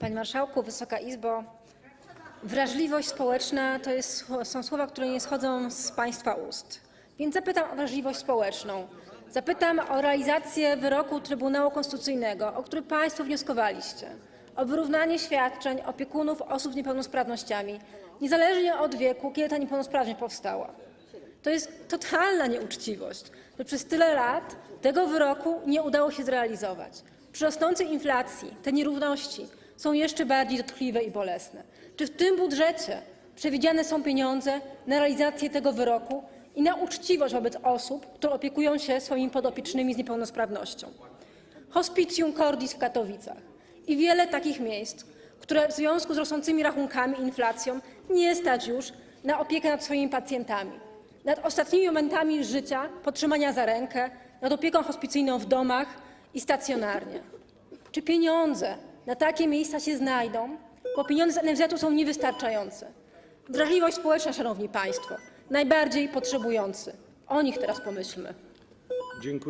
Panie Marszałku, Wysoka Izbo! Wrażliwość społeczna to jest, są słowa, które nie schodzą z Państwa ust. Więc zapytam o wrażliwość społeczną. Zapytam o realizację wyroku Trybunału Konstytucyjnego, o który Państwo wnioskowaliście, o wyrównanie świadczeń opiekunów osób z niepełnosprawnościami, niezależnie od wieku, kiedy ta niepełnosprawność powstała. To jest totalna nieuczciwość, że przez tyle lat tego wyroku nie udało się zrealizować. Przy rosnącej inflacji te nierówności są jeszcze bardziej dotkliwe i bolesne. Czy w tym budżecie przewidziane są pieniądze na realizację tego wyroku i na uczciwość wobec osób, które opiekują się swoimi podopiecznymi z niepełnosprawnością? Hospicjum Cordis w Katowicach i wiele takich miejsc, które w związku z rosnącymi rachunkami i inflacją nie stać już na opiekę nad swoimi pacjentami, nad ostatnimi momentami życia, podtrzymania za rękę, nad opieką hospicyjną w domach i stacjonarnie. Czy pieniądze na takie miejsca się znajdą? Bo pieniądze z NFZ-u są niewystarczające. Wrażliwość społeczna, szanowni państwo, najbardziej potrzebujący. O nich teraz pomyślmy. Dziękuję.